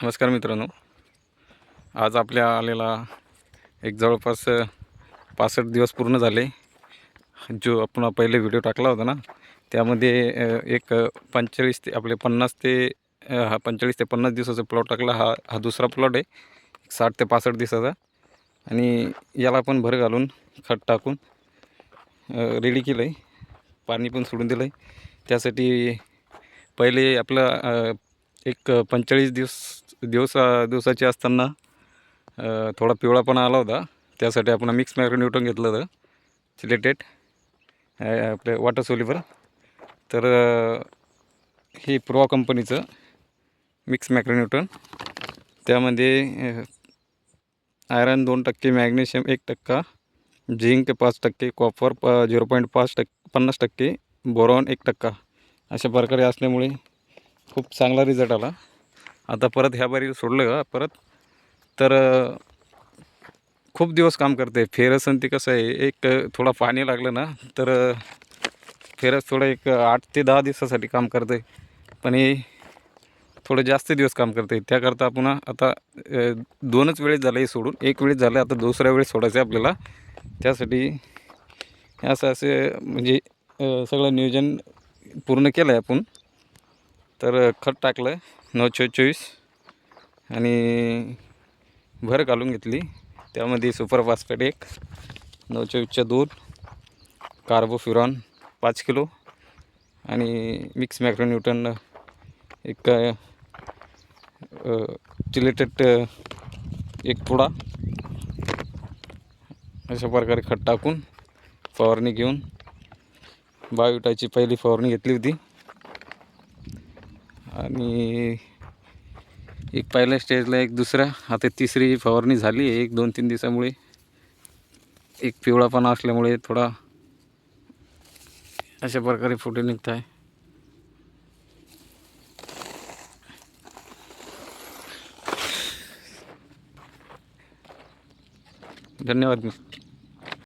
नमस्कार मित्रांनो. आज आपल्या आलेला एक जवळपास पासष्ट दिवस पूर्ण झाले. जो आपण पहिले व्हिडिओ टाकला होता ना त्यामध्ये एक पंचेचाळीस ते आपले पन्नास ते हा पंचेचाळीस ते पन्नास दिवसाचा प्लॉट टाकला. हा हा दुसरा प्लॉट आहे साठ ते पासष्ट दिवसाचा. आणि याला पण भर घालून खत टाकून रेडी केलं आहे पाणी पण सोडून दिलं आहे त्यासाठी पहिले आपलं एक पंचेचाळीस दिवस दिवसा दिवसाचे असताना थोडा पिवळापणा आला होता. त्यासाठी आपण मिक्स मॅग्रोन्यूटन घेतलं होतं. सिलेटेड आपले वॉटर सोलीवर तर हे प्रो कंपनीचं मिक्स मॅग्रोन्यूटन त्यामध्ये आयरन दोन टक्के मॅग्नेशियम एक टक्का झिंक पाच टक्के कॉपर प झिरो पॉईंट पाच टक्के पन्नास टक्के बोरॉन एक टक्का. अशा प्रकारे असल्यामुळे खूप चांगला रिझल्ट आला. आता परत ह्या बारी सोडलं का परत? तर खूप दिवस काम करते. फेरसन ते कसं आहे एक थोडा पाणी लागलं ना तर फेरस थोडं एक आठ ते दहा दिवसासाठी काम करते. पण हे थोडं जास्त दिवस काम करते. त्याकरता पुन्हा आता दोनच वेळेस झालं हे सोडून. एक वेळेस झालं आता दुसऱ्या वेळेस सोडायचं आहे आपल्याला. त्यासाठी असं असे म्हणजे सगळं नियोजन पूर्ण केलं आहे आपण. तर खत टाकलं नऊ चोवीस आणि भर घालून घेतली. त्यामध्ये सुपर फास्फेट एक नऊ चोवीसच्या दोन कार्बोफ्युरॉन पाच किलो आणि मिक्स मॅक्रोन्यूटन एक चिलेटेड एक थोडा अशा प्रकारे खत टाकून फवारणी घेऊन बायोटाची पहिली फवारणी घेतली होती. आणि एक पहिल्या स्टेजला एक दुसऱ्या आता तिसरी फवारणी झाली एक दोन तीन दिवसामुळे. एक पिवळापणा असल्यामुळे थोडा अशा प्रकारे फुटे निघत आहे. धन्यवाद मी